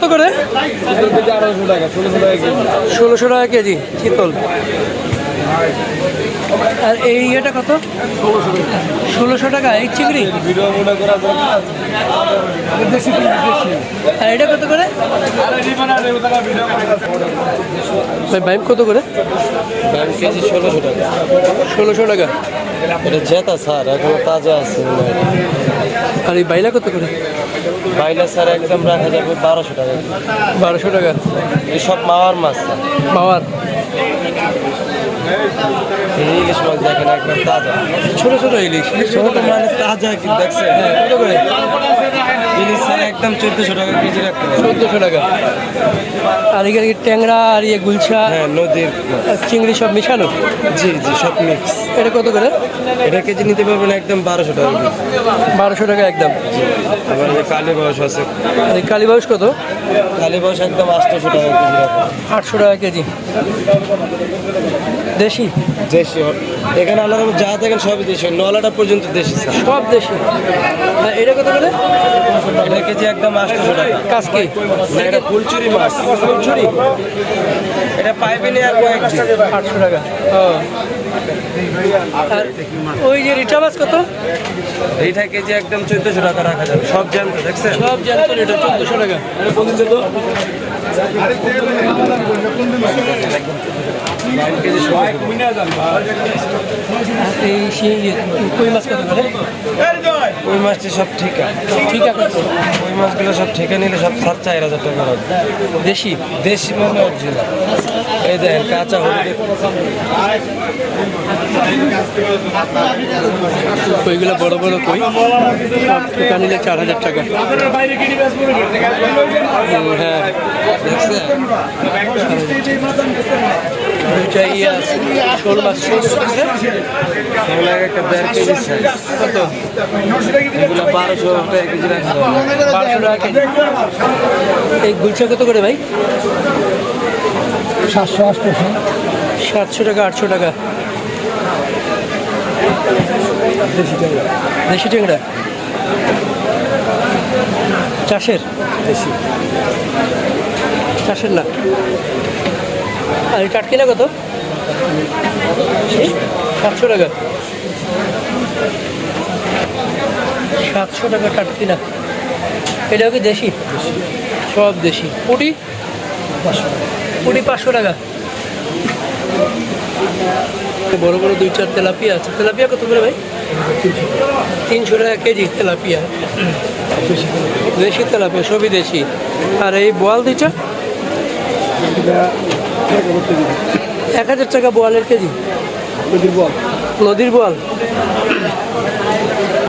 কত করে? ষোলোশো টাকা কেজি চিতল আর এই ইয়েটা কত? ষোলোশো টাকা এই চিংড়ি? আর এটা কত করে? ভাই বাইম কত করে? কেজি ষোলোশো টাকা। ষোলোশো টাকা। জেতা স্যার এখনও তাজা আছে। আর এই বাইলা কত করে? বাইলা স্যার একদম রাখা যাবে বারোশো টাকা। বারোশো টাকা। এই সব মাওয়ার মাছ স্যার। পাওয়ার এই ইলিশ মাছ দেখেন একদম তাজা। ছোটো ছোটো ইলিশ। ছোট মানে তাজা কি দেখছেন? হ্যাঁ, কত করে। ইলিশ স্যার একদম চোদ্দশো টাকা কেজি রাখতে চোদ্দোশো টাকা। আর এখানে কি ট্যাংরা আর ইয়ে গুলছা হ্যাঁ নদীর চিংড়ি সব মিশানো? জি জি সব মিক্স এটা কত করে? এটা কেজি নিতে পারবেন একদম বারোশো টাকা বারোশো টাকা একদম। আবার যে কালী বয়স আছে। আর এই কালীবাউস কত? কালী বয়স একদম আটশোশো টাকা কেজি। আটশো টাকা কেজি। দেশি? দেশি এখানে আলাদা যা থাকেন সবই দেশি নলাটা পর্যন্ত দেশি সব দেশি। এটা কত বলে এটা কেজি একদম আটশোশো টাকা। কাজকি এটা ফুলচুরি মাছ। ফুলচুরি? এটা নিয়ে আর কয়েক আটশো টাকা। ও। আর ওই যে রিটা মাছ কত? এইটা কেজি একদম চোদ্দশো টাকা রাখা যাবে। সব জ্যান্ত দেখছেন? সব জ্যান্ত এটা চোদ্দশো টাকা। এই সেই ইয়ে, কই মাছ কত করে? ওই মাছটি সব ঠিকা। ঠিক আছে ওই মাছগুলো সব ঠিকা নিলে সব সাত চার হাজার টাকা রাখবে দেশি? দেশি মানে অরিজিনাল এই দেখেন কাঁচা হলুদ। কইগুলো বড় বড় কই? সব টোকা নিলে চার হাজার টাকা। হ্যাঁ। ইয়ে আছে শোল মাছ একটা দেড় কেজি কত এগুলো বারোশো টাকা কেজি রাখা বারোশো টাকা কেজি। এই গুলছা কত করে ভাই? সাতশো আটশো। সাতশো টাকা আটশো টাকা। দেশি ট্যাংরা? চাষের? দেশি। চাষের না? আর এই কাটকিনা কত সাতশো টাকা। সাতশো টাকা কাটকিনা এটাও কি দেশি? সব দেশি। পুটি? পুটি পাঁচশো টাকা। বড় বড় দুই চার তেলাপিয়া আছে। তেলাপিয়া কত করে ভাই? তিনশো টাকা কেজি তেলাপিয়া। দেশি তেলাপিয়া, সবই দেশি। আর এই বোয়াল দুইটা এক হাজার টাকা বোয়ালের কেজি। নদীর বল নদীর বোয়াল।